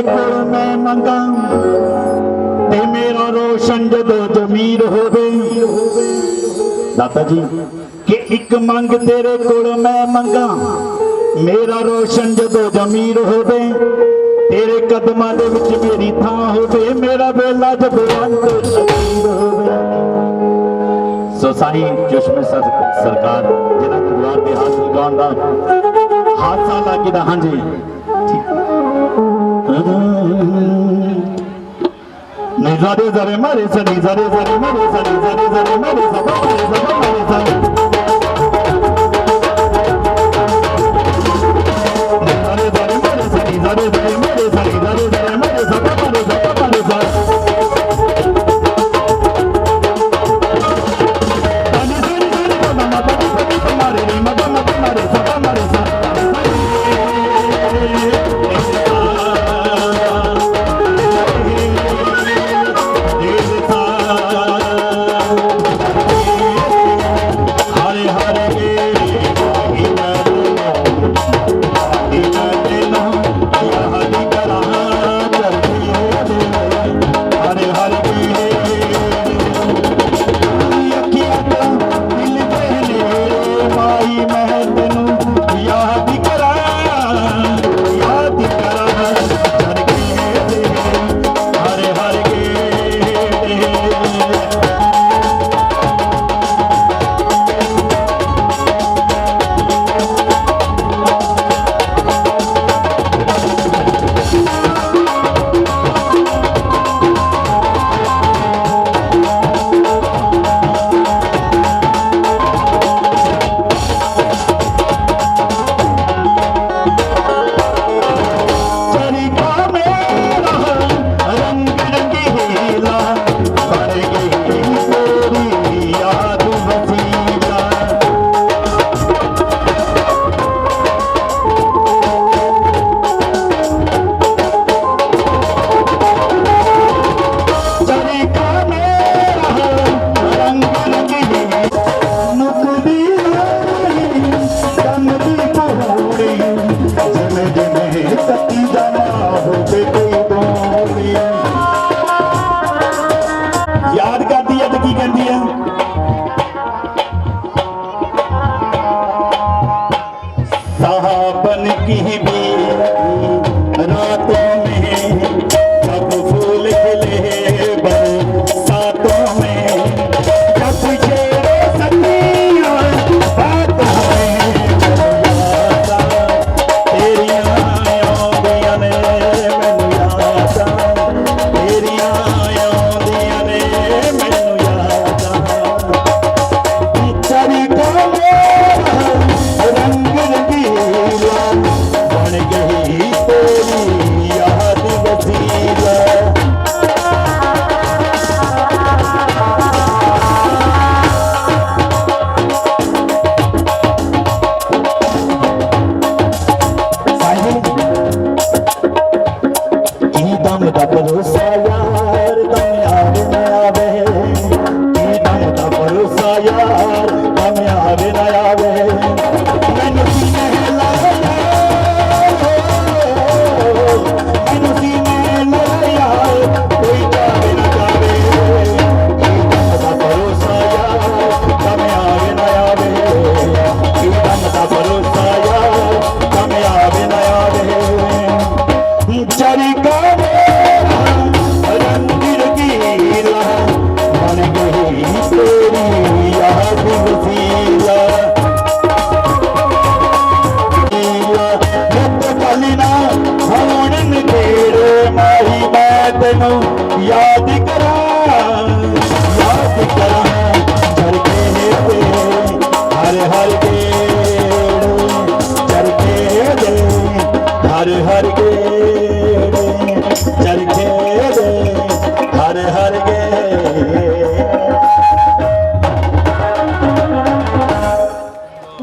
ਤੇਰੇ ਕੋਲ ਮੈਂ ਮੰਗਾਂ ਤੇ ਮੇਰਾ ਰੋਸ਼ਨ ਜਦੋਂ ਜ਼ਮੀਰ ਹੋਵੇ। ਦਾਤਾ ਜੀ, ਕਿ ਇੱਕ ਮੰਗ ਤੇਰੇ ਕੋਲ ਮੈਂ ਮੰਗਾਂ, ਮੇਰਾ ਰੋਸ਼ਨ ਜਦੋਂ ਜ਼ਮੀਰ ਹੋਵੇ, ਤੇਰੇ ਕਦਮਾਂ ਦੇ ਵਿੱਚ ਮੇਰੀ ਥਾਂ ਹੋਵੇ, ਮੇਰਾ ਵੇਲਾ ਜਦੋਂ ਅੰਤ ਸ਼ਹੀਦ ਹੋਵੇ। ਸੋ ਸਾਈ, ਚਸ਼ਮੇ ਸਰਕਾਰ ਜਿਹਨਾਂ ਦਰਬਾਰ ਦੇ ਹੱਥ ਲਗਾਉਣ ਦਾ ਹਾਸਾ ਲੱਗਦਾ ਹਾਂਜੀ, ਠੀਕ। zare zare mare sani zare zare mare sani zare zare mare sani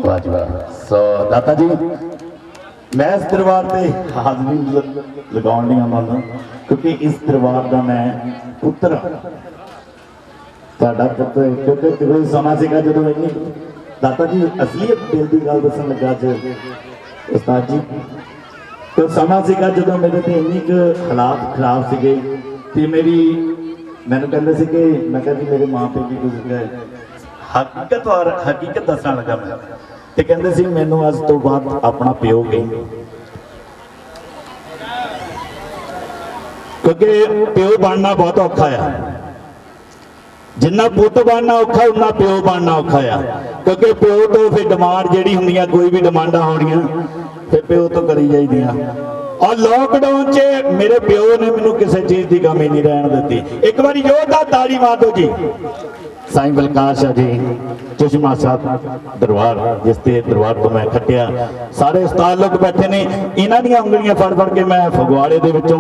ਵਾਹ ਵਾਹ ਸੋ ਦਾਤਾ ਜੀ, ਮੈਂ ਇਸ ਦਰਬਾਰ ਤੇ ਹਾਜ਼ਰੀ ਲਗਾਉਣ ਲਈ ਆਉਂਦਾ ਕਿਉਂਕਿ ਇਸ ਦਰਬਾਰ ਦਾ ਮੈਂ ਪੁੱਤਰ ਤੁਹਾਡਾ ਪੁੱਤਰ, ਕਿਉਂਕਿ ਕੋਈ ਸਮਾਂ ਸੀਗਾ ਜਦੋਂ ਇੰਨੀ ਦਾਤਾ ਜੀ ਅਸਲੀਅਤ ਦਿਲ ਦੀ ਗੱਲ ਦੱਸਣ ਲੱਗਾ ਅੱਜ ਉਸਤਾਦ ਜੀ। ਤੇ ਸਮਾਂ ਸੀਗਾ ਜਦੋਂ ਮੇਰੇ ਤੇ ਇੰਨੀ ਕੁ ਹਾਲਾਤ ਖਰਾਬ ਸੀਗੇ ਤੇ ਮੇਰੀ, ਮੈਨੂੰ ਕਹਿੰਦੇ ਸੀ ਕਿ, ਮੈਂ ਕਿਹਾ ਜੀ, ਮੇਰੇ ਮਾਂ ਪਿਓ ਕੀ ਗੁਜ਼ਰ ਗਏ ਹਕੀਕਤ ਔਰ ਹਕੀਕਤ ਦੱਸਣ ਲੱਗਾ ਮੈਂ। ਤੇ ਕਹਿੰਦੇ ਸੀ, ਮੈਨੂੰ ਅੱਜ ਤੋਂ ਬਾਅਦ ਆਪਣਾ ਪਿਓ ਕਹੀ। ਕਿਉਂਕਿ ਪਿਓ ਬਣਨਾ ਬਹੁਤ ਔਖਾ ਆ। ਜਿੰਨਾ ਪੁੱਤ ਬਣਨਾ ਔਖਾ, ਉਨਾ ਪਿਓ ਬਣਨਾ ਔਖਾ ਆ। ਕਿਉਂਕਿ ਪਿਓ ਤੋਂ ਫਿਰ ਡਿਮਾਂਡ ਜਿਹੜੀ ਹੁੰਦੀਆਂ ਕੋਈ ਵੀ ਡਿਮਾਂਡਾਂ ਹੋਣੀਆਂ, ਫਿਰ ਪਿਓ ਤੋਂ ਕਰੀ ਜਾਈਦੀਆਂ। ਔਰ ਲੋਕਡਾਊਨ 'ਚ ਮੇਰੇ ਪਿਓ ਨੇ ਮੈਨੂੰ ਕਿਸੇ ਚੀਜ਼ ਦੀ ਕਮੀ ਨਹੀਂ ਰਹਿਣ ਦਿੱਤੀ। ਇੱਕ ਵਾਰੀ ਜੋਰਦਾਰ ਤਾੜੀ ਮਾਰ ਦਿਓ ਜੀ। ਸਾਈਂ ਬਲਕਾਰ ਸ਼ਾਹ ਜੀ ਚਸ਼ਮਾ ਸਾਹਿਬ ਦਰਬਾਰ ਜਿਸ ਤੇ ਦਰਬਾਰ ਤੋਂ ਮੈਂ ਖੱਟਿਆ। ਸਾਰੇ ਉਸਤਾਦ ਲੋਕ ਬੈਠੇ ਨੇ ਇਹਨਾਂ ਦੀਆਂ ਉਂਗਲੀਆਂ ਫੜ ਫੜ ਕੇ ਮੈਂ ਫਗਵਾੜੇ ਦੇ ਵਿੱਚੋਂ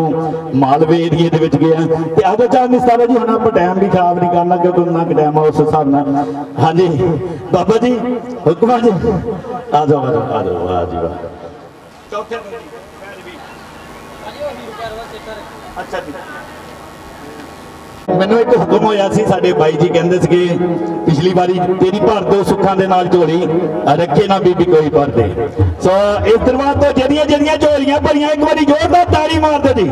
ਮਾਲਵੇ ਏਰੀਏ ਦੇ ਵਿੱਚ ਗਿਆ। ਤੇ ਆਜੋ ਚਾਹ ਨਿਸਤਾਰਾ ਜੀ ਹੁਣ ਆਪਾਂ ਟਾਈਮ ਵੀ ਖਰਾਬ ਨਹੀਂ ਕਰਨਾ ਕਿਉਂਕਿ ਉਹਨਾਂ ਕਿ ਟਾਈਮ ਆ ਉਸ ਹਿਸਾਬ ਨਾਲ। ਹਾਂਜੀ ਬਾਬਾ ਜੀ ਹੁਕਮਾ ਜੀ ਆ ਜਾਓ ਆ ਜਾਓ ਆ ਜਾਓ ਵਾਹ ਜੀ ਵਾਹ। ਚੌਥੇ ਅੱਛਾ ਜੀ। ਮੈਨੂੰ ਇੱਕ ਹੁਕਮ ਹੋਇਆ ਸੀ, ਸਾਡੇ ਬਾਈ ਜੀ ਕਹਿੰਦੇ ਸੀਗੇ, ਪਿਛਲੀ ਵਾਰੀ ਤੇਰੀ ਭਰ ਦੋ ਸੁੱਖਾਂ ਦੇ ਨਾਲ ਝੋਲੀ, ਰੱਖੇ ਨਾ ਬੀਬੀ ਕੋਈ ਭਰ ਦੇ। ਸੋ ਇਸ ਦਰਬਾਰ ਤੋਂ ਜਿਹੜੀਆਂ ਜਿਹੜੀਆਂ ਝੋਲੀਆਂ ਭਰੀਆਂ, ਇੱਕ ਵਾਰੀ ਜ਼ੋਰਦਾਰ ਤਾੜੀ ਮਾਰ ਦਿਓ ਜੀ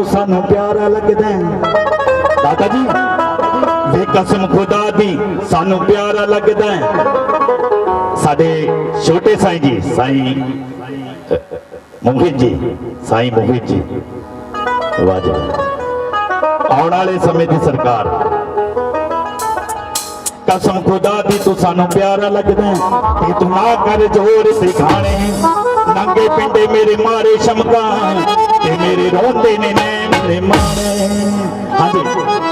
ਤੂੰ ਸਾਨੂੰ ਪਿਆਰਾ ਲੱਗਦਾ ਦਾਦਾ ਜੀ, ਵੇ ਕਸਮ ਖੁਦਾ ਦੀ, ਸਾਨੂੰ ਪਿਆਰਾ ਲੱਗਦਾ ਸਾਡੇ ਛੋਟੇ ਸਾਈਂ ਜੀ, ਸਾਈਂ, ਮੋਹਿਤ ਜੀ, ਸਾਈਂ ਮੋਹਿਤ ਜੀ ਵਾਹ ਆਉਣ ਵਾਲੇ ਸਮੇਂ ਦੀ ਸਰਕਾਰ, ਕਸਮ ਖੁਦਾ ਦੀ ਤੂੰ ਸਾਨੂੰ ਪਿਆਰਾ ਲੱਗਦਾ ਤੇ ਤੂੰ ਨਾ ਕਰ ਜੋਰ ਸਿਖਾਣੇ, ਨੰਗੇ ਪਿੰਡੇ ਮੇਰੇ ਮਾਰੇ ਸ਼ਮਕਾਂ ਤੇ ਮੇਰੇ ਰੋਂਦੇ ਨੇ ਨੈਣ ਤੇ ਮਾਣੇ ਹਾਂਜੀ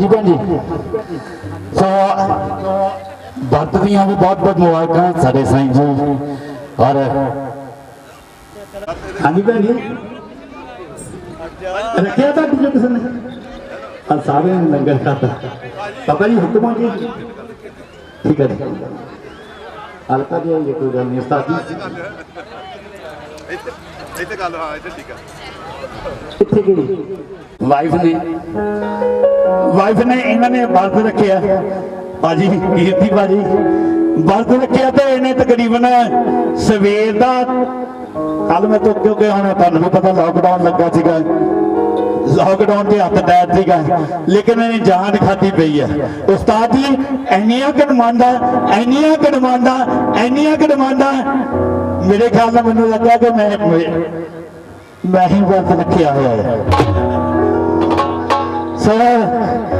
ਹਾਂਜੀ ਭੈਣ ਜੀ। ਸੋ ਵਰਤ ਦੀਆਂ ਵੀ ਬਹੁਤ ਬਹੁਤ ਮੁਬਾਰਕਾਂ ਸਾਡੇ ਸਾਈਂ ਜੀ। ਔਰ ਹਾਂਜੀ ਭੈਣ ਜੀ। ਰੱਖਿਆ ਤਾਂ ਜੋ ਕਿਸੇ ਨੇ? ਆ ਸਾਰੇ ਨੇ ਲੰਗਰ ਖਾਤਾ ਪਾਪਾ ਜੀ, ਹੁਕਮਾਂ ਜੀ। ਠੀਕ ਹੈ ਜੀ। ਹਲਕਾ ਜੀ ਇਹ ਕੋਈ ਗੱਲ ਨਹੀਂ, ਉਸਤਾਦ ਜੀ। ਇੱਥੇ ਇੱਥੇ ਗੱਲ, ਹਾਂ, ਇੱਥੇ ਠੀਕ ਆ। ਕਿੱਥੇ ਗਈ? ਵਾਈਫ ਨੇ। ਵਾਈਫ ਨੇ ਇਹਨਾਂ ਨੇ ਵਰਤ ਰੱਖਿਆ। ਬਾਜੀ ਕੀਰਤੀ ਬਾਜੀ ਵਰਤ ਰੱਖਿਆ ਤੇ ਇਹਨੇ ਤਕਰੀਬਨ ਸਵੇਰ ਦਾ ਕੱਲ ਮੈਂ ਤੋਂ ਕਿਉਂਕਿ ਹੁਣ ਤੁਹਾਨੂੰ ਵੀ ਪਤਾ ਲਾਕਡਾਊਨ ਲੱਗਾ ਸੀਗਾ। ਲਾਕਡਾਊਨ ਤੇ ਹੱਥ ਟੈਟ ਸੀਗਾ। ਲੇਕਿਨ ਇਹਨੇ ਜਾਨ ਖਾਦੀ ਪਈ ਹੈ ਉਸਤਾਦ ਜੀ, ਇੰਨੀਆਂ ਕਿ ਡਿਮਾਂਡਾਂ, ਇੰਨੀਆਂ ਕਿ ਡਿਮਾਂਡਾਂ, ਇੰਨੀਆਂ ਕਿ ਡਿਮਾਂਡਾਂ। ਮੇਰੇ ਖਿਆਲ ਨਾਲ ਮੈਨੂੰ ਲੱਗਾ ਕਿ ਮੈਂ ਮੈਂ ਹੀ ਵਰਤ ਰੱਖਿਆ ਹੋਇਆ ਹੈ। ਸਰ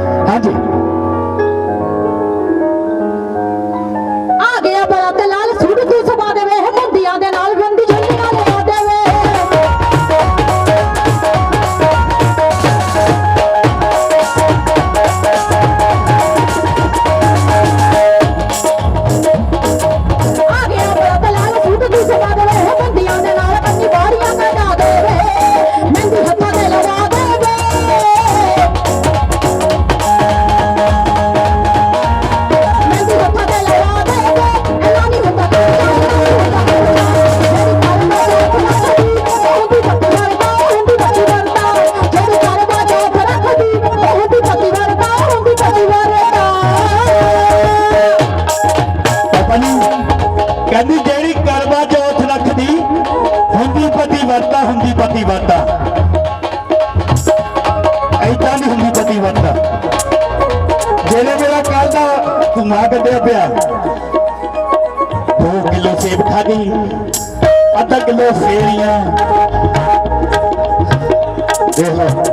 ਦੇਖ ਲਓ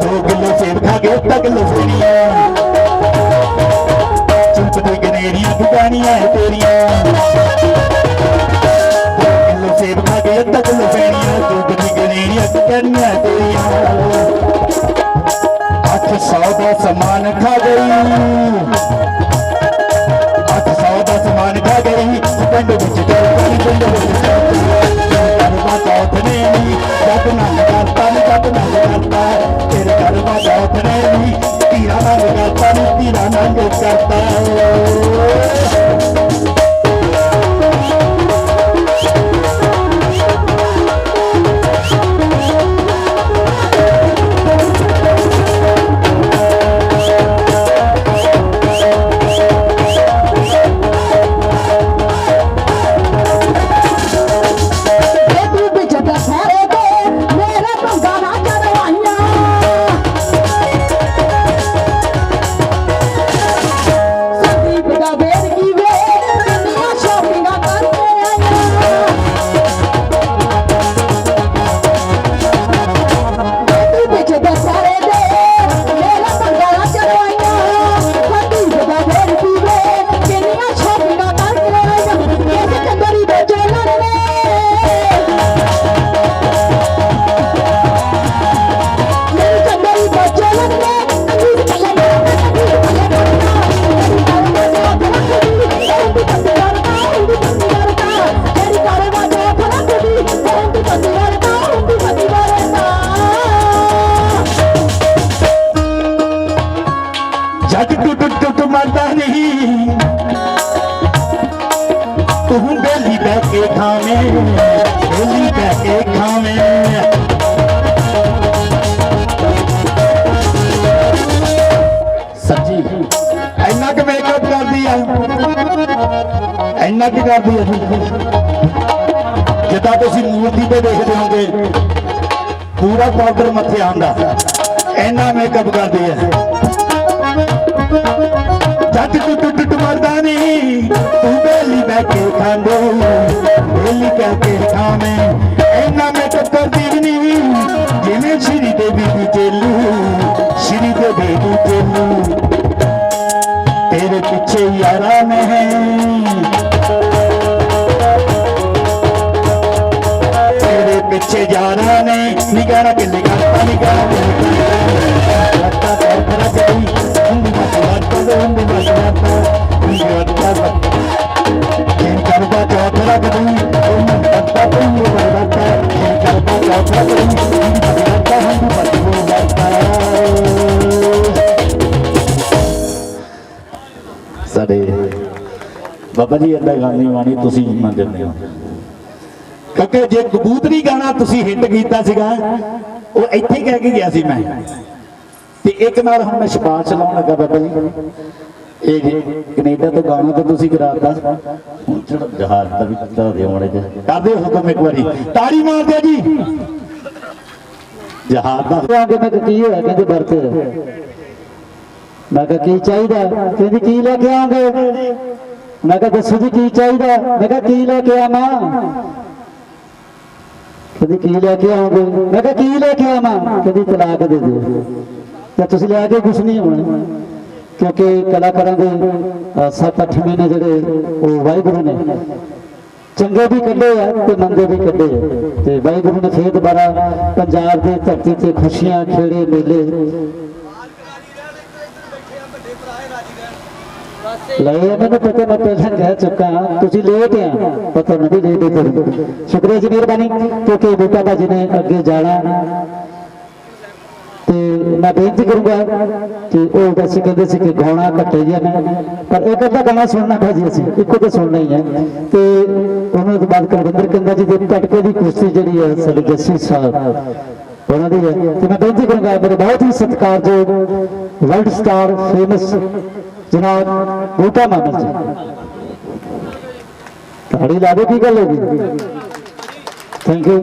2 ਕਿਲੋ ਸੇਬ ਖਾ ਕੇ ਅੱਧਾ ਕਿਲੋ ਸੇਰੀਆਂ ਚੁੱਪ ਤੇ ਗਨੇਰੀਆਂ ਦੁਕਾਨੀਆਂ ਹੈ ਤੇਰੀਆਂ ਕਿਲੋ ਸੇਬ ਖਾ ਕੇ ਅੱਧਾ ਕਿਲੋ ਫੇਣੀਆਂ ਚੁੱਪ ਤੇ ਗਨੇਰੀਆਂ ਦੁਕਾਨੀਆਂ ਹੈ ਤੇਰੀਆਂ ਅੱਠ ਸੌ ਦਾ ਸਮਾਨ ਖਾ ਗਈ ਅੱਠ ਸੌ ਦਾ ਸਮਾਨ ਖਾ ਗਈ ਪਿੰਡ ਵਿੱਚ ਚੱਲ ਪਈ ਪਿੰਡ ਨੇ ਨੀ ਜੱਟ ਨਾਲ ਕਰਤਾ ਨੀ ਜੱਟ ਨਾਲ ਕਰਤਾ। ਤੇਰੇ ਕਰਵਾ ਚੌਥ ਨੇ ਨੀ ਧੀਰਾ ਨਾਲ ਕਰਤਾ ਨੀ ਧੀਰਾ ਨਾਲ ਕਰਤਾ। ਪਾਊਡਰ ਮੱਥੇ ਆਂਦਾ ਇੰਨਾ ਮੇਕਅਪ ਕਰਦੀ ਹੈ। ਜੱਟ ਟੁੱਟ ਟੁੱਟ ਮਰਦਾ ਨਹੀਂ। ਤੂੰ ਬੇਲੀ ਬਹਿ ਕੇ ਖਾਂਦੇ। ਬੇਲੀ ਕਹਿ ਕੇ ਖਾਵੇਂ ਇੰਨਾ ਮੇਕਅਪ ਕਰਦੀ ਵੀ ਨਹੀਂ। ਜਿਵੇਂ ਸ਼੍ਰੀ ਦੇਵੀ ਦੀ ਚੇਲੂ ਸ਼੍ਰੀ ਦੇਵੀ ਦੀ ਸਾਡੇ ਬਾਬਾ ਜੀ, ਏਦਾਂ ਗਾਣੀ ਵਾਣੀ ਤੁਸੀਂ ਮੰਨਦੇ ਹੋ। ਕਿਉਂਕਿ ਜੇ ਕਬੂਤਰੀ ਗਾਣਾ ਤੁਸੀਂ ਹਿੱਟ ਕੀਤਾ ਸੀਗਾ, ਉਹ ਇੱਥੇ ਕਹਿ ਕੇ ਗਿਆ ਸੀ ਮੈਂ। ਤੇ ਇੱਕ ਨਾਲ ਹੁਣ ਮੈਂ ਸਿਫਾਰਿਸ਼ ਲਾਉਣ ਲੱਗਾ ਬਾਬਾ ਜੀ। ਇਹ ਕੈਨੇਡਾ ਤੋਂ ਗਾਣਾ ਤਾਂ ਤੁਸੀਂ ਕਰਾਤਾ ਹੁਣ ਜਹਾਜ਼ ਦਾ ਵੀ ਤਾਂ ਦਿਓ ਮੜੇ ਜੀ। ਕਰਦੇ ਹੁਕਮ ਇੱਕ ਵਾਰੀ। ਤਾੜੀ ਮਾਰ ਜੀ। ਜਹਾਜ਼ ਦਾ ਆ ਮੈਂ ਕਿਹਾ, ਕੀ ਹੋਇਆ? ਕਹਿੰਦੇ ਵਰਤ ਮੈਂ ਕਿਹਾ, ਕੀ ਚਾਹੀਦਾ? ਕਹਿੰਦੀ, ਕੀ ਲੈ ਕੇ ਆਉਂਗੇ? ਮੈਂ ਕਿਹਾ, ਦੱਸੋ ਜੀ, ਕੀ ਚਾਹੀਦਾ? ਮੈਂ ਕਿਹਾ, ਕੀ ਲੈ ਕੇ ਆਵਾਂ? ਕਹਿੰਦੀ, ਕੀ ਲੈ ਕੇ ਆਉਂਗੇ? ਮੈਂ ਕਿਹਾ, ਕੀ ਲੈ ਕੇ ਆਵਾਂ? ਕਹਿੰਦੀ, ਤਲਾਕ ਦੇ ਦਿਓ। ਤੇ ਤੁਸੀਂ ਲੈ ਕੇ ਕੁਛ ਨਹੀਂ ਹੋਣਾ। ਕਿਉਂਕਿ ਕਲਾਕਾਰਾਂ ਦੇ 7-8 ਮਹੀਨੇ ਜਿਹੜੇ ਉਹ ਵਾਹਿਗੁਰੂ ਨੇ। ਚੰਗੇ ਵੀ ਕੱਢੇ ਆ ਤੇ ਮੰਦੇ ਵੀ ਕੱਢੇ ਆ। ਤੇ ਵਾਹਿਗੁਰੂ ਨੇ ਫੇਰ ਦੁਬਾਰਾ ਪੰਜਾਬ ਦੀ ਧਰਤੀ ਤੇ ਖੁਸ਼ੀਆਂ, ਖੇੜੇ, ਮੇਲੇ ਲੈ ਮੈਨੂੰ ਪਤਾ, ਮੈਂ ਪਹਿਲਾਂ ਕਹਿ ਚੁੱਕਾ, ਤੁਸੀਂ ਲੇਟ ਆ ਪਤਾ ਨਹੀਂ ਲੇਟ ਤੇ ਸ਼ੁਕਰੀਆ ਜੀ, ਮਿਹਰਬਾਨੀ, ਕਿਉਂਕਿ ਬੇਟਾ ਭਾਜੀ ਨੇ ਅੱਗੇ ਜਾਣਾ। ਤੇ ਮੈਂ ਬੇਨਤੀ ਕਰੂੰਗਾ ਕਿ ਉਹ ਵੈਸੇ ਕਹਿੰਦੇ ਸੀ ਕਿ ਗਾਉਣਾ ਘੱਟੇ ਜਿਹਾ ਨੇ, ਪਰ ਇੱਕ ਅੱਧਾ ਗਾਣਾ ਸੁਣਨਾ ਭਾਜੀ ਅਸੀਂ, ਇੱਕੋ ਤਾਂ ਸੁਣਨਾ ਹੀ ਹੈ ਤੇ ਉਹਨਾਂ ਤੋਂ ਬਾਅਦ ਕੁਲਵਿੰਦਰ ਕੰਦਾ ਜੀ ਦੇ ਟਟਕੇ ਦੀ ਕੁਰਸੀ ਜਿਹੜੀ ਹੈ ਸਾਡੇ ਜੱਸੀ ਸਾਹਿਬ, ਉਹਨਾਂ ਦੀ ਹੈ ਤੇ ਮੈਂ ਬੇਨਤੀ ਕਰੂੰਗਾ, ਮੇਰੇ ਬਹੁਤ ਹੀ ਸਤਿਕਾਰਯੋਗ ਵਰਲਡ ਸਟਾਰ, ਫੇਮਸ ਜਨਾਬ ਬੂਟਾ ਮਾਮਾ ਜੀ। ਤਾੜੀ ਲਾ ਦਿਓ, ਕੀ ਗੱਲ ਹੋ ਗਈ? Thank you